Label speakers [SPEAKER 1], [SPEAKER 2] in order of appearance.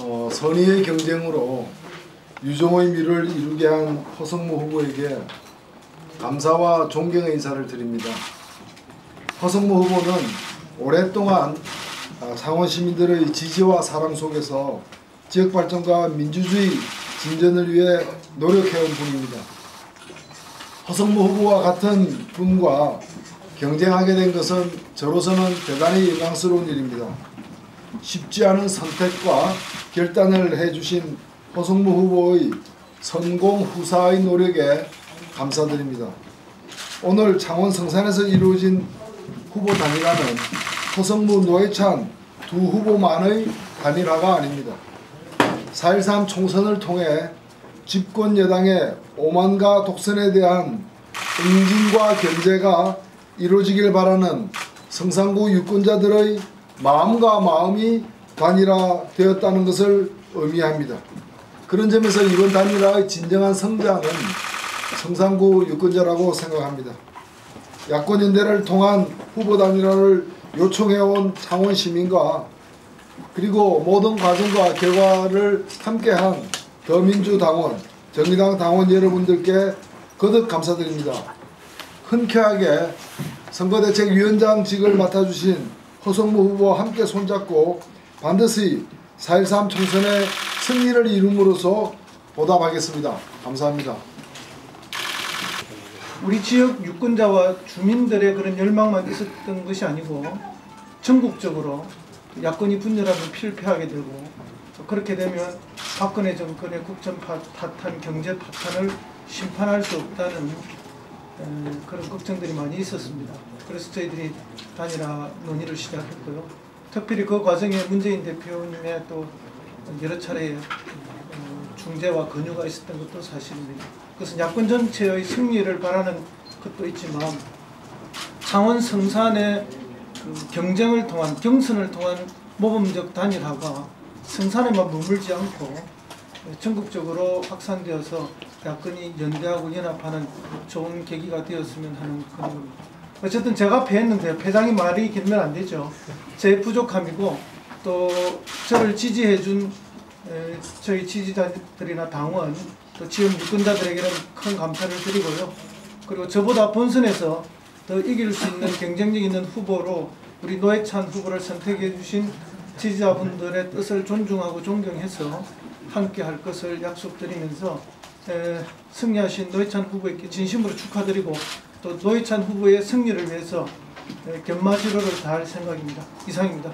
[SPEAKER 1] 어, 선의의 경쟁으로 유종의 미를 이루게 한 허성무 후보에게 감사와 존경의 인사를 드립니다. 허성무 후보는 오랫동안 아, 상원 시민들의 지지와 사랑 속에서 지역 발전과 민주주의 진전을 위해 노력해온 분입니다. 허성무 후보와 같은 분과 경쟁하게 된 것은 저로서는 대단히 영광스러운 일입니다. 쉽지 않은 선택과 결단을 해주신 허성무 후보의 성공 후사의 노력에 감사드립니다. 오늘 창원 성산에서 이루어진 후보 단일화는 허성무 노회찬 두 후보만의 단일화가 아닙니다. 4.13 총선을 통해 집권 여당의 오만과 독선에 대한 응징과 견제가 이루어지길 바라는 성산구 유권자들의 마음과 마음이 단일화 되었다는 것을 의미합니다. 그런 점에서 이번 단일화의 진정한 성자는 성산구 유권자라고 생각합니다. 야권 연대를 통한 후보 단일화를 요청해온 창원 시민과 그리고 모든 과정과 결과를 함께한 더민주 당원, 정의당 당원 여러분들께 거듭 감사드립니다. 흔쾌하게 선거대책위원장직을 맡아주신 허성무 후보와 함께 손잡고 반드시 4.13 총선의 승리를 이룸으로써 보답하겠습니다. 감사합니다.
[SPEAKER 2] 우리 지역 유권자와 주민들의 그런 열망만 있었던 것이 아니고 전국적으로 야권이 분열하면 필패하게 되고 그렇게 되면 박근혜 정권의 국정 파탄, 경제 파탄을 심판할 수 없다는 에, 그런 걱정들이 많이 있었습니다. 그래서 저희들이 단일화 논의를 시작했고요. 특별히 그 과정에 문재인 대표님의 또 여러 차례 어, 중재와 권유가 있었던 것도 사실입니다. 그것은 야권 전체의 승리를 바라는 것도 있지만 창원 성산의 그 경쟁을 통한 경선을 통한 모범적 단일화가 성산에만 머물지 않고 전국적으로 확산되어서 야권이 연대하고 연합하는 좋은 계기가 되었으면 하는 그런. 어쨌든 제가 패했는데 패장이 말이 길면 안 되죠. 제 부족함이고 또 저를 지지해준 에, 저희 지지자들이나 당원 또 지역 유권자들에게는 큰 감사를 드리고요. 그리고 저보다 본선에서 더 이길 수 있는 경쟁력 있는 후보로 우리 노회찬 후보를 선택해 주신 지지자분들의 뜻을 존중하고 존경해서 함께 할 것을 약속드리면서 에, 승리하신 노회찬 후보에게 진심으로 축하드리고 또 노회찬 후보의 승리를 위해서 에, 견마지로를 다할 생각입니다. 이상입니다.